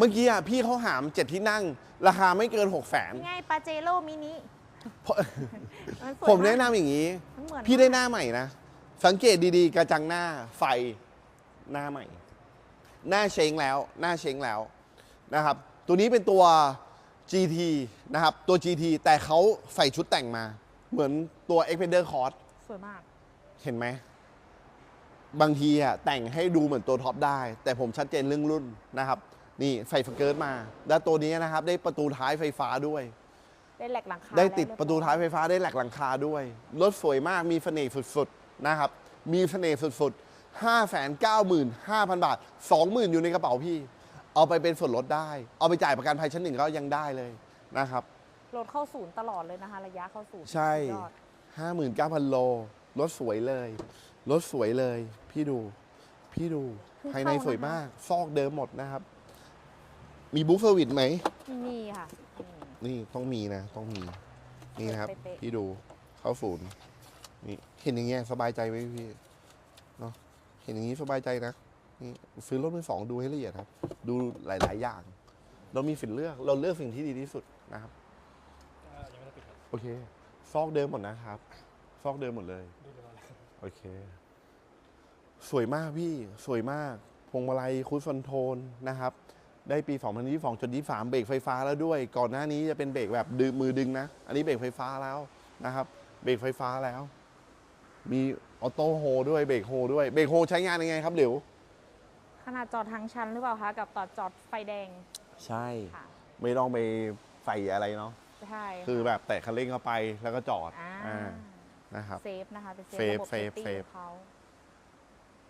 เมื่อกี้อะพี่เขาหามเจ็ดที่นั่ง ราคาไม่เกินหกแสนนี่ไงปาเจโร่มินินสวยผมแนะากนำอย่างนี้มันเหมือนพี่ได้หน้าใหม่นะ สังเกตดีๆ กระจังหน้าไฟหน้าใหม่ หน้าเช้งแล้ว หน้าเช้งแล้วนะครับ ตัวนี้เป็นตัว GT นะครับ ตัว GT แต่เขาใส่ชุดแต่งมา เหมือนตัว Xpander Cross สวยมาก เห็นไหม บางทีอะแต่งให้ดูเหมือนตัวท็อปได้ แต่ผมชัดเจนเรื่องรุ่นนะครับ นี่ใส่สเกิร์ตมา แล้วตัวนี้นะครับ ได้ประตูท้ายไฟฟ้าด้วย ได้แหลกหลังคาได้ติดแล้วประตูท้ายไฟฟ้าได้แหลกหลังคาด้วย รถสวยมากมีเสน่ห์สุดๆนะครับ มีเสน่ห์สุดๆ 5 9 5 0 0 0 บาท 20,000 อยู่ในกระเป๋าพี่ เอาไปเป็นส่วนลดได้ เอาไปจ่ายประกันภัยชั้นหนึ่งก็ยังได้เลยนะครับ รถเข้าศูนย์ตลอดเลยนะคะ ระยะเข้าศูนย์ใช่สุดยอด59,000 โล รถสวยเลย รถสวยเลย พี่ดู พี่ดู ภายในสวยมาก ซอกเดิมหมดนะครับ มีบุ๊กเซอร์วิสไหม มีค่ะอืมนี่ต้องมีนะ ต้องมี นี่นะครับ เป๊ะๆ พี่ดูเข้าศูนย์นี่เห็นอย่างเงี้ยสบายใจไหมพี่เนาะเห็นอย่างนี้สบายใจนะนี่ซื้อรถมือสองดูให้ละเอียดครับ ดูหลาย ๆ อย่าง เรามีสิทธิ์เลือกเราเลือกสิ่งที่ดีที่สุดนะครับยังไม่ได้ปิดครับโอเค ซอกเดิมหมดนะครับ ซอกเดิมหมดเลยดูเรียบร้อยแล้วโอเค สวยมากพี่ สวยมาก พวงมาลัยคูดคอนโทรลนะครับ ได้ปี 2022จน23เบรกไฟฟ้าแล้วด้วย ก่อนหน้านี้จะเป็นเบรกแบบดึงมือดึงนะ อันนี้เบรกไฟฟ้าแล้วนะครับ เบรกไฟฟ้าแล้ว มีออโต้โฮด้วยเบรกโฮด้วยเบรกโฮใช้งานยังไงครับเดี๋ยวขนาดจอดทางชันหรือเปล่าคะกับต่อจอดไฟแดงใช่ ค่ะไม่ต้องไปใส่อะไรเนาะใช่ะคือแบบแตะคันเร่งเข้าไปแล้วก็จอดอ่าอ่านะครับ เซฟนะคะเป็นเซฟระบบ เซฟ safety เซฟ ของเขา